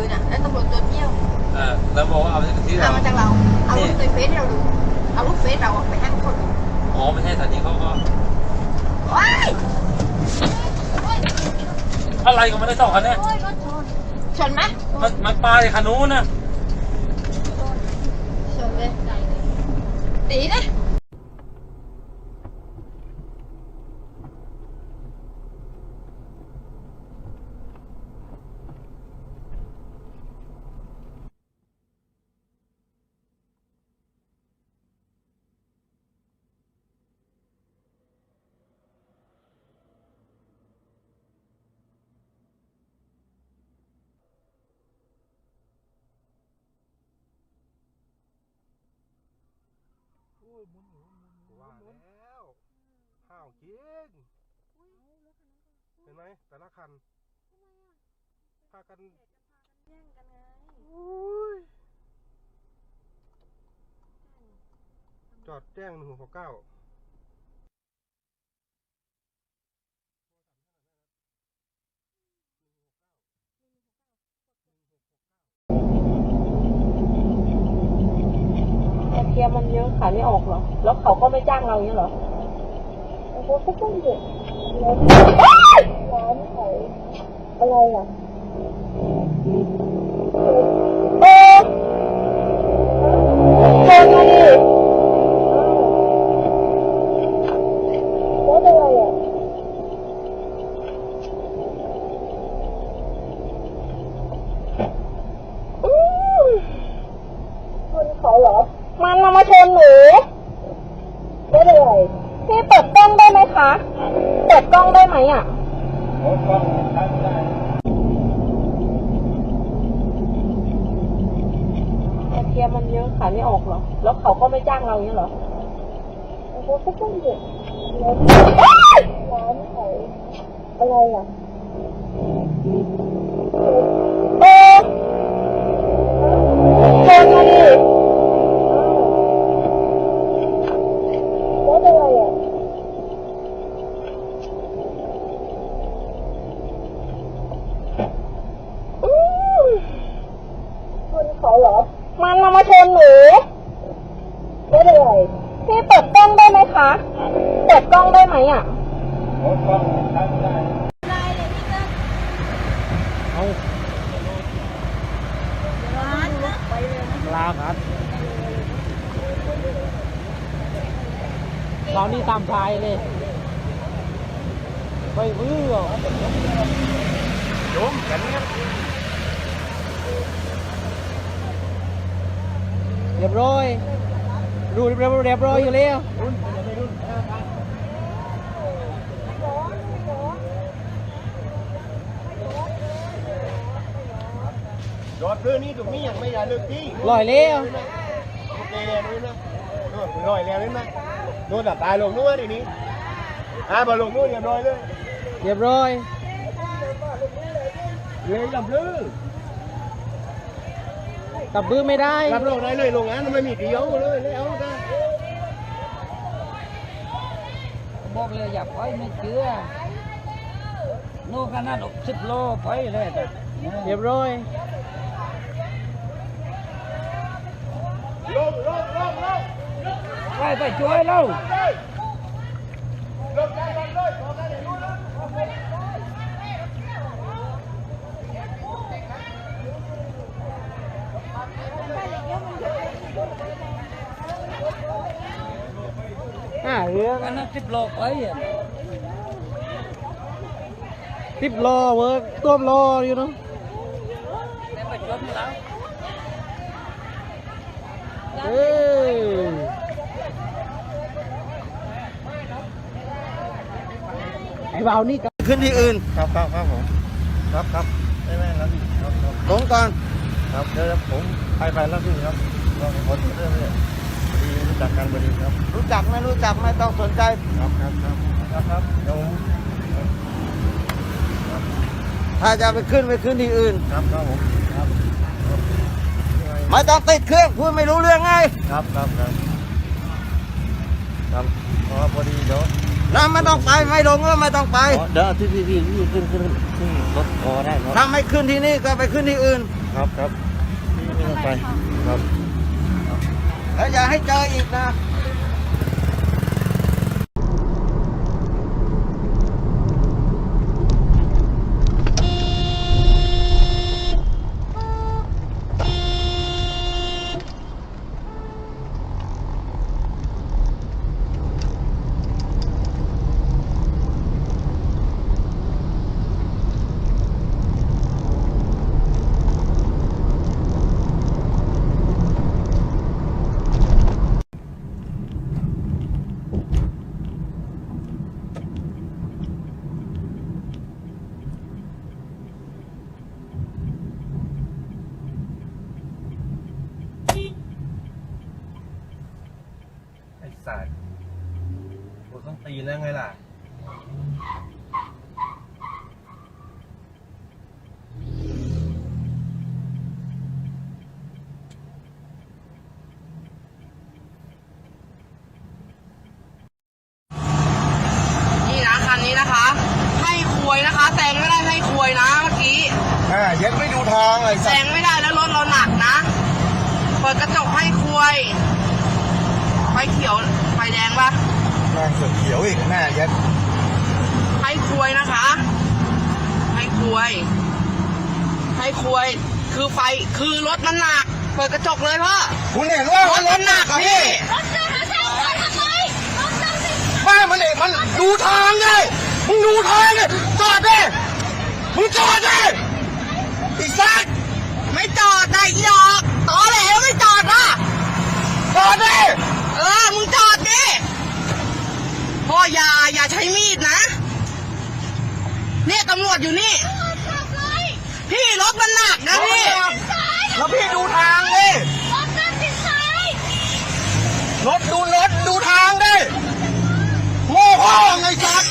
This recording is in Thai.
ืนอะแล้วตำรวจตัวเที่ยวเออแล้วบอกว่าเอามาจากที่เราเรามาจากเรา เอารูปในเฟซเราดู เอารูปเฟซเราอะไปให้คนดูอ๋อไม่ใช่สถานีเขาก็อะไรก็ไม่ได้สองคันเนี่ยชนไหมมันมันปลาในคันนู้นนะชนเลยตีนะ ว่าแล้วห้าวกินเห็นไหมแต่ละคันพากันอุ้ยจอดแจ้งหนึ่งหกเก้า เทียมมันเยอะขายไม่ออกเหรอ แล้วเขาก็ไม่จ้างเราเนี่ยเหรอโอ้โหก็ต้องเด็กร้านขายอะไรอะ มันมามาชนหนูได้เลยพี่เปิดกล้องได้ไหมคะ เปิดกล้องได้ไหมอะเทียมมันเยอะขายไม่ออกเหรอ แล้วเขาก็ไม่จ้างเราเนี่ยเหรอโอ้โหก็ต้องเด็กร้านขายอะไรอะ เขาเหรอ มันมามาชนหนูรถอะไรพี่เปิดกล้องได้ไหมคะ เปิดกล้องได้ไหมอะเอาลาครับตอนนี้ตามพายเลย ไปวื้อโยมกันเนี่ย เรียบร้อย ดูเรียบเรียบร้อยอยู่แล้วจอดเรื่องนี้ตรงนี้ยังไม่ได้เลิกที่ลอยแล้วโอเคเลยนู้นนะโน่นลอยแล้วเห็นไหมโดนตัดตายลงนู้นทีนี้อ่าบอลลงนู้นเรียบร้อยเลยเรียบร้อยเลยลำลื้อ ตับบื้อไม่ได้รับรองได้เลยโรงงานมันไม่มีเดียวเลยเลยเอาได้บอกเลยอย่าไปไม่เชื่อโน่นขนาดสิบโลไปเลยแต่เรียบร้อยลงลงลงลงไปไปช่วยเราลงใจกันเลยขอได้เลยนู้นนะห้ เรื่องขนาดสิบโลไปอะสิบล้อเวิร์กตัวมล้ออยู่เนาะแต่ไปชนแล้วเอ้ยไอ้เบานี่ก็ขึ้นที่อื่นครับครับครับผมครับครับได้ไหมครับครับครับลงก่อนครับเดี๋ยวผมไปไปแล้วพี่ครับเราเป็นคนเรื่องนี้ดีรู้ จักกันพอดีครับ รู้จักไม่รู้จักไม่ต้องสนใจครับครับครับครับครับเดี๋ยวถ้าจะไปขึ้นไปขึ้นที่อื่น ครับครับผมครับไม่ต้องติดเครื่องพูดไม่รู้เรื่องไงครับครับครับครับเพราะว่าพอดีเดี๋ยวนะไม่ต้องไปไม่ลงก็ไม่ต้องไปเดี๋ยวที่พี่พี่พี่ขึ้นขึ้นขึ้นรถพอได้ครับถ้าไม่ขึ้นที่นี่ก็ไปขึ้นที่อื่น ครับครับพี่ไม่ต้องไปครับ แล้วอย่าให้เจออีกนะ ค สัตว์กูต้องตีน แล้วไงล่ะ นี่นะคันนี้นะคะ ให้ควยนะคะแซงไม่ได้ให้ควยนะเมื่อกี้อ่าเย็ดไม่ดูทางเลยแซงไม่ได้แล้วรถเราหนักนะ เปิดกระจกให้ควย ไฟเขียวไฟแดงปะแม่งเสือกเขียวอีกแม่เย็ดให้ควยนะคะ ให้ควย ให้ควย คือไฟคือรถมันหนัก เปิดกระจกเลยพ่อคุณเห็นว่ารถมันหนักอะพี่แม่มันเองมันดูทางไงมึงดูทางไงจอดดิมึงจอดดิอีสัตว์ไม่จอดได้อีดอกตอแหลไม่จอดล่ะจอดดิเออมึงจอดดิพ่ ออย่าอย่าใช้มีดนะ เนี่ยตำรวจอยู่นี่ พี่รถมันหนักนะพี่ แล้วพี่ดูทางดิรถดูรถดูทางดิโง่พ่อไงสัตว์